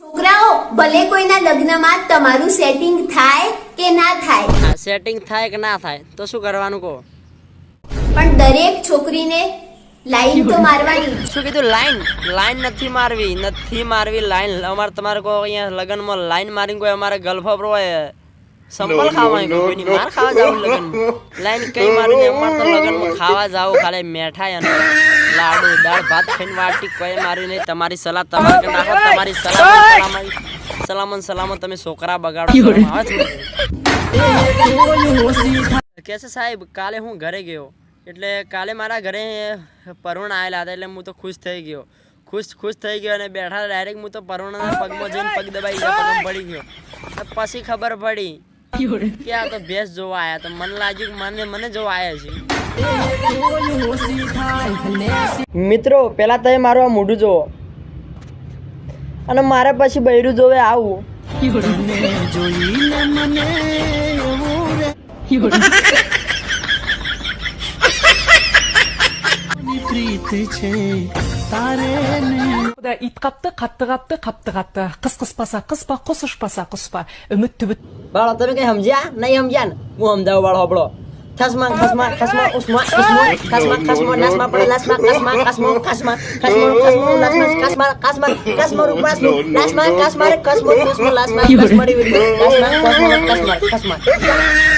છોકરાઓ ભલે કોઈના લગ્નમાં તમારું સેટિંગ થાય કે ના થાય. સેટિંગ થાય કે ના થાય તો શું કરવાનું કહો? પણ દરેક છોકરીને લાઈન તો મારવાની. શું કીધું લાઈન લાઈન નથી મારવી નથી મારવી લાઈન અમારે તમારે કોઈ અહીંયા લગ્નમાં લાઈન મારી કોઈ અમારે ગલ્ફો હોય સંપલ ખાવાની કોઈની માર ખાવા જાવ લગ્નમાં? લાઈન કઈ મારી ને અમારે તો લગ્નમાં ખાવા જાવ ખાલી મેઠાય અને લાડુ દાળ ભાત ખાઈને વાટી કોઈ મારી નહીં. તમારી સલાહ તમારે કે નાખો તમારી સલાહ સલામત સલામત તમે છોકરા બગાડો કે છે. સાહેબ કાલે હું ઘરે ગયો. એટલે કાલે મારા ઘરે પરુણ આવેલા હતા એટલે હું તો ખુશ થઈ ગયો. ખુશ ખુશ થઈ ગયો અને બેઠા ડાયરેક્ટ હું તો પરુણના પગમાં જઈને પગ દબાઈ ગયો પગમાં પડી ગયો. પછી ખબર પડી કે આ તો ભેંસ જોવા આવ્યા તો મને લાગ્યું કે મને મને જોવા આવ્યા છે. મિત્રો પેલા તમે મારું આ મોઢું જોવો અને મારે પછી બૈરું જોવે આવું да ит қапты қатты қапты қапты қапты қыс қыспаса қыспа құс ұшпаса құспа үміт түбіт બાળો તમે કઈ સમજ્યા નહીં સમજ્યા ને હું સમજાવું બાળો હબળો Kasma, kasma, kasma, usma, usma, kasma, kasma, nasma, por kasma, kasma, kasma, kasma, kasma, kasma, nasma kasma, kasma, kasma, kasma, kasma, kasma, kasma, kasma, lasma, kasma, kasma, kasma, kasma, kasma, kasma,